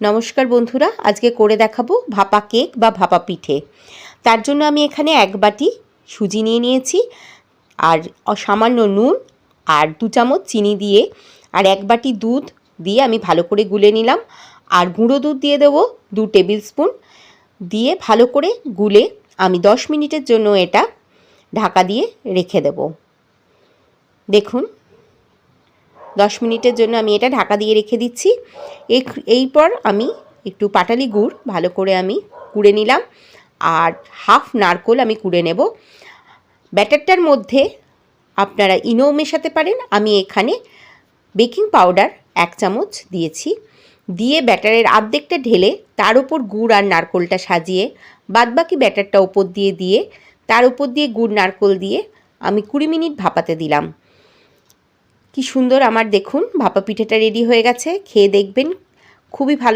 নমস্কার বন্ধুরা, আজকে করে দেখাবো ভাপা কেক বা ভাপা পিঠে। তার জন্য আমি এখানে এক বাটি সুজি নিয়ে নিয়েছি, আর সামান্য নুন আর দু চামচ চিনি দিয়ে, আর এক বাটি দুধ দিয়ে আমি ভালো করে গুলে নিলাম। আর গুঁড়ো দুধ দিয়ে দেবো দু টেবিল স্পুন। দিয়ে ভালো করে গুলে আমি দশ মিনিটের জন্য এটা ঢাকা দিয়ে রেখে দেব। দেখুন দশ মিনিটের জন্য আমি এটা ঢাকা দিয়ে রেখে দিচ্ছি। এইপর আমি একটু পাটালি গুড় ভালো করে আমি কুড়ে নিলাম আর হাফ নারকোল আমি কুড়ে নেব। ব্যাটারটার মধ্যে আপনারা ইনোও মেশাতে পারেন। আমি এখানে বেকিং পাউডার এক চামচ দিয়েছি। দিয়ে ব্যাটারের আর্ধেকটা ঢেলে তার উপর গুড় আর নারকোলটা সাজিয়ে বাদবাকি ব্যাটারটা ওপর দিয়ে দিয়ে তার উপর দিয়ে গুড় নারকোল দিয়ে আমি কুড়ি মিনিট ভাপাতে দিলাম। কি সুন্দর আমার দেখুন ভাপা পিঠেটা রেডি হয়ে গেছে খেয়ে দেখবেন খুবই ভালো